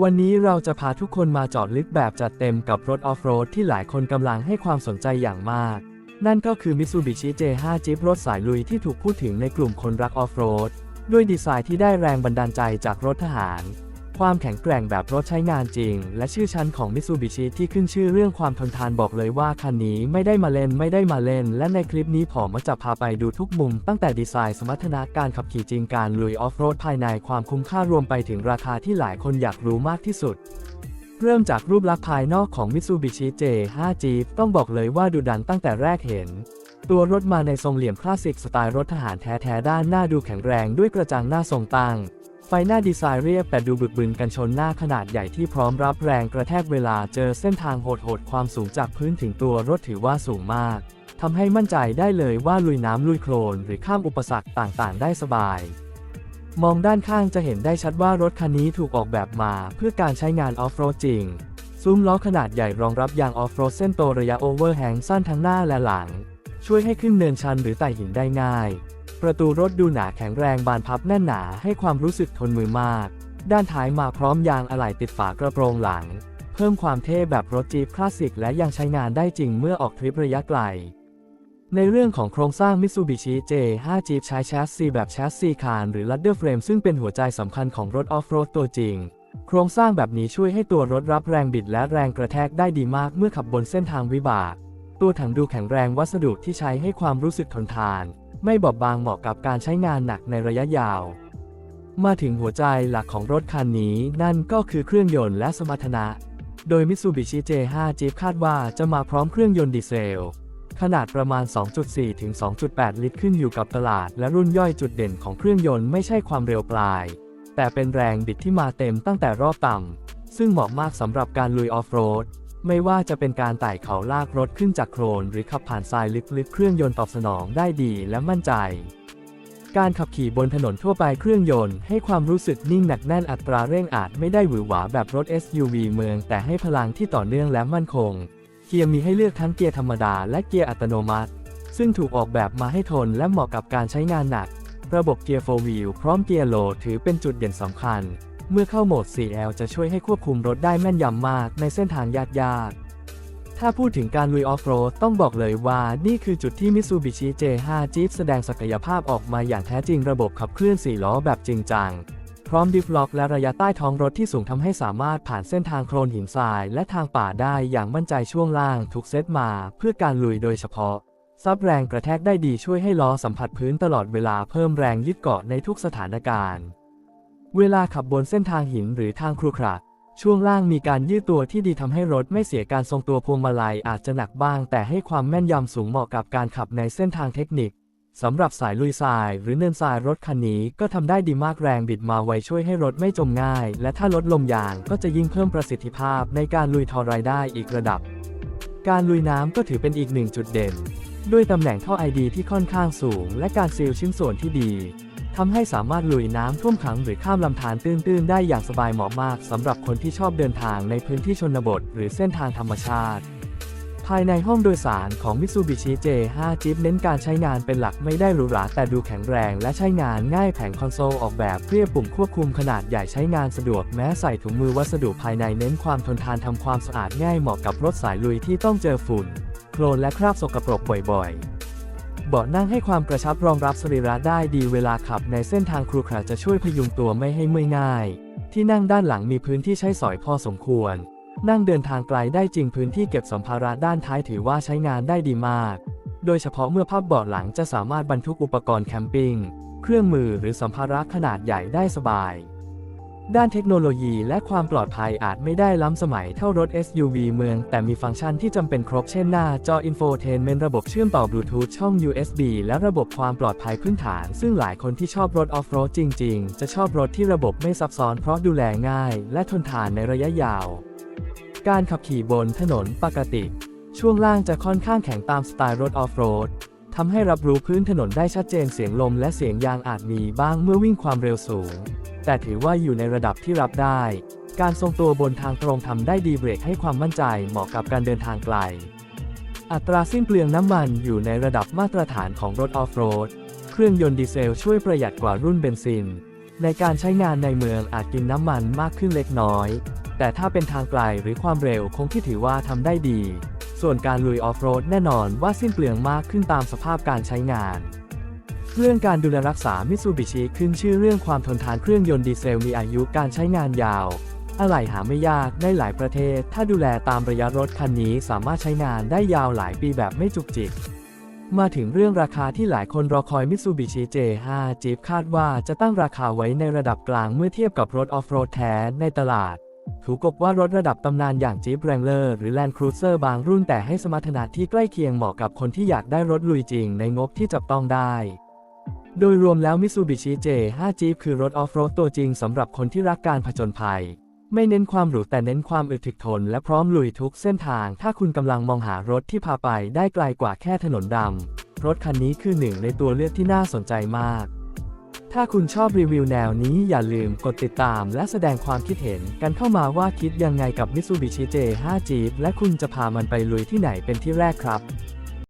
วันนี้เราจะพาทุกคนมาจอดลึกแบบจัดเต็มกับรถออฟโรดที่หลายคนกำลังให้ความสนใจอย่างมาก นั่นก็คือ Mitsubishi J5 Jeep รถสายลุยที่ถูกพูดถึงในกลุ่มคนรักออฟโรด ด้วยดีไซน์ที่ได้แรงบันดาลใจจากรถทหาร ความแข็งแกร่งแบบรถใช้งานจริง และชื่อชั้นของ Mitsubishi ที่ขึ้นชื่อเรื่องความทนทานบอกเลยว่าคันนี้ไม่ได้มาเล่นไม่ได้มาเล่น และในคลิปนี้ผมจะพาไปดูทุกมุม ตั้งแต่ดีไซน์สมรรถนะการขับขี่จริงการลุยออฟโรดภายในความคุ้มค่ารวมไปถึงราคาที่หลายคนอยากรู้มากที่สุด เริ่มจากรูปลักษณ์ภายนอกของ Mitsubishi J5 Jeep ต้องบอกเลยว่าดุดันตั้งแต่แรกเห็นตัวรถมาในทรงเหลี่ยมคลาสสิกสไตล์รถทหารแท้ ๆ ด้านหน้าดูแข็งแรงด้วยกระจังหน้าทรงตั้ง ไฟหน้าดีไซน์เรียบแต่ดูบึกบึนกันชนหน้าขนาดใหญ่ที่พร้อมรับแรงกระแทกเวลาเจอเส้นทางโหดๆความสูงจากพื้นถึงตัวรถถือว่าสูงมากทำให้มั่นใจได้เลยว่าลุยน้ำลุยโคลนหรือข้ามอุปสรรคต่างๆ ได้สบาย มองด้านข้างจะเห็นได้ชัดว่ารถคันนี้ถูกออกแบบมาเพื่อการใช้งานออฟโรดจริง ซุ้มล้อขนาดใหญ่รองรับยางออฟโรดเส้นโตระยะโอเวอร์แฮงสั้นทั้งหน้าและหลัง ช่วยให้ขึ้นเนินชันหรือไต่หินได้ง่าย ประตูรถดูหนาแข็งแรงบานพับแน่นหนาให้ความรู้สึกทนมือมาก ด้านท้ายมาพร้อมยางอะไหล่ติดฝากระโปรงหลัง เพิ่มความเท่แบบรถจี๊ปคลาสสิกและยังใช้งานได้จริงเมื่อออกทริประยะไกล ในเรื่องของโครงสร้าง Mitsubishi J5 Jeep ใช้แชสซีแบบแชสซีคานหรือ Ladder Frame ซึ่งเป็นหัวใจสำคัญของรถออฟโรดตัวจริงโครงสร้างแบบนี้ช่วยให้ตัวรถรับแรงบิดและแรงกระแทกได้ดีมากเมื่อขับบนเส้นทางวิบาก ตัวถังดูแข็งแรงวัสดุที่ใช้ให้ความรู้สึกทนทาน ไม่บอบบางเหมาะกับการใช้งานหนักในระยะยาว มาถึงหัวใจหลักของรถคันนี้นั่นก็คือเครื่องยนต์และสมรรถนะ โดย Mitsubishi J5 Jeep คาดว่าจะมาพร้อมเครื่องยนต์ดีเซล ขนาดประมาณ 2.4 ถึง 2.8 ลิตรขึ้นอยู่กับตลาด และรุ่นย่อยจุดเด่นของเครื่องยนต์ไม่ใช่ความเร็วปลาย แต่เป็นแรงบิดที่มาเต็มตั้งแต่รอบต่ำซึ่งเหมาะมากสำหรับการลุยออฟโรด ไม่ว่าจะเป็นการไต่เขาลากรถขึ้นจากโคลนหรือขับผ่านทรายลึกๆ เครื่องยนต์ตอบสนองได้ดีและมั่นใจ การขับขี่บนถนนทั่วไปเครื่องยนต์ให้ความรู้สึกนิ่งหนักแน่นอัตราเร่งอาจไม่ได้หวือหวาแบบรถ SUV เมือง แต่ให้พลังที่ต่อเนื่องและมั่นคง เกียร์มีให้เลือกทั้งเกียร์ธรรมดาและเกียร์อัตโนมัติ ซึ่งถูกออกแบบมาให้ทนและเหมาะกับการใช้งานหนัก ระบบเกียร์4 wheel พร้อมเกียร์โหลดถือเป็นจุดเด่นสำคัญ เมื่อเข้าโหมด 4L จะช่วยให้ควบคุมรถได้แม่นยำมากในเส้นทางยากๆ ถ้าพูดถึงการลุยออฟโรดต้องบอกเลยว่านี่คือจุดที่ Mitsubishi J5 Jeep แสดงศักยภาพออกมาอย่างแท้จริงระบบขับเคลื่อน 4 ล้อแบบจริงจัง พร้อมดิฟล็อกและระยะใต้ท้องรถที่สูงทำให้สามารถผ่านเส้นทางโคลนหินทราย และทางป่าได้อย่างมั่นใจช่วงล่างถูกเซตมา เพื่อการลุยโดยเฉพาะซับแรงกระแทกได้ดีช่วยให้ล้อสัมผัสพื้นตลอดเวลาเพิ่มแรงยึดเกาะในทุกสถานการณ์ เวลาขับบนเส้นทางหินหรือทางครุขระช่วงล่างมีการยืดตัวที่ดีทำให้รถไม่เสียการทรงตัวพวงมาลัยอาจจะหนักบ้าง แต่ให้ความแม่นยำสูงเหมาะกับการขับในเส้นทางเทคนิคสำหรับสายลุยทรายหรือเนินทรายรถคันนี้ก็ทำได้ดีมากแรงบิดมาไวช่วยให้รถไม่จมง่าย และถ้าลดลมยางก็จะยิ่งเพิ่มประสิทธิภาพในการลุยทอรายได้อีกระดับ การลุยน้ำก็ถือเป็นอีกหนึ่งจุดเด่น ด้วยตำแหน่งท่อไอดีที่ค่อนข้างสูง และการซีลชิ้นส่วนที่ดี ทำให้สามารถลุยน้ำท่วมขังหรือข้ามลำธารตื้นๆ ได้อย่างสบายเหมาะมากสำหรับคนที่ชอบเดินทางในพื้นที่ชนบท หรือเส้นทางธรรมชาติ ภายในห้องโดยสารของ Mitsubishi J5 Jeep เน้นการใช้งานเป็นหลักไม่ได้หรูหราแต่ดูแข็งแรงและใช้งานง่ายแผงคอนโซลออกแบบเรียบปุ่มควบคุมขนาดใหญ่ใช้งานสะดวกแม้ใส่ถุงมือวัสดุภายในเน้นความทนทานทำความสะอาดง่ายเหมาะกับรถสายลุยที่ต้องเจอฝุ่น โคลนและคราบสกปรกบ่อยๆ เบาะนั่งให้ความกระชับรองรับสรีระได้ดีเวลาขับในเส้นทางครุขระจะช่วยพยุงตัวไม่ให้เมื่อยง่าย ที่นั่งด้านหลังมีพื้นที่ใช้สอยพอสมควร นั่งเดินทางไกลได้จริงพื้นที่เก็บสัมภาระด้านท้ายถือว่าใช้งานได้ดีมาก โดยเฉพาะเมื่อพับเบาะหลังจะสามารถบรรทุกอุปกรณ์แคมปิ้งเครื่องมือหรือสัมภาระขนาดใหญ่ได้สบาย ด้านเทคโนโลยีและความปลอดภัยอาจไม่ได้ล้ำสมัยเท่ารถ SUV เมือง แต่มีฟังก์ชันที่จำเป็นครบเช่นหน้าจออินโฟเทนเมนต์ระบบเชื่อมต่อบลูทูธช่อง USB และระบบความปลอดภัยพื้นฐาน ซึ่งหลายคนที่ชอบรถออฟโรดจริง ๆ จะชอบรถที่ระบบไม่ซับซ้อนเพราะดูแลง่าย และทนทานในระยะยาว การขับขี่บนถนนปกติ ช่วงล่างจะค่อนข้างแข็งตามสไตล์รถออฟโรดทำให้รับรู้พื้นถนนได้ชัดเจนเสียงลมและเสียงยางอาจมีบ้างเมื่อวิ่งความเร็วสูง แต่ถือว่าอยู่ในระดับที่รับได้ การทรงตัวบนทางตรงทำได้ดีเบรกให้ความมั่นใจเหมาะกับการเดินทางไกล อัตราสิ้นเปลืองน้ำมันอยู่ในระดับมาตรฐานของรถออฟโรด เครื่องยนต์ดีเซลช่วยประหยัดกว่ารุ่นเบนซิน ในการใช้งานในเมืองอาจกินน้ำมันมากขึ้นเล็กน้อย แต่ถ้าเป็นทางไกลหรือความเร็วคงที่ถือว่าทำได้ดี ส่วนการลุยออฟโรดแน่นอนว่าสิ้นเปลืองมากขึ้นตามสภาพการใช้งาน เรื่องการดูแลรักษามิ t ซูบิชิขึ้นชื่อเรื่องความทนทานเครื่องยนต์ดีเซลมีอายุการใช้งานยาว อะไหล่หาไม่ยากในหลายประเทศ ถ้าดูแลตามระยะรถคันนี้สามารถใช้งานได้ยาวหลายปีแบบไม่จุกจิก มาถึงเรื่องราคาที่หลายคนรอคอย Mitsubishi J5 Jeep คาดว่าจะตั้งราคาไว้ในระดับกลางเมื่อเทียบกับรถออฟโรดแท้ในตลาดถูกกบว่ารถระดับตำนานอย่าง Jeep Wrangler หรือ Land Cruiser บางรุ่นแต่ให้สมรรถนะที่ใกล้เคียงเหมาะกับคนที่อยากได้รถลุยจริงในงบที่จับต้องได้ โดยรวมแล้ว Mitsubishi J5 Jeep คือรถออฟโรดตัวจริงสำหรับคนที่รักการผจญภัย ไม่เน้นความหรูแต่เน้นความอึดถึกทน และพร้อมลุยทุกเส้นทาง ถ้าคุณกำลังมองหารถที่พาไปได้ไกลกว่าแค่ถนนดำ รถคันนี้คือหนึ่งในตัวเลือกที่น่าสนใจมาก ถ้าคุณชอบรีวิวแนวนี้อย่าลืมกดติดตามและแสดงความคิดเห็นกันเข้ามาว่าคิดยังไงกับ Mitsubishi J5 Jeep และคุณจะพามันไปลุยที่ไหนเป็นที่แรกครับ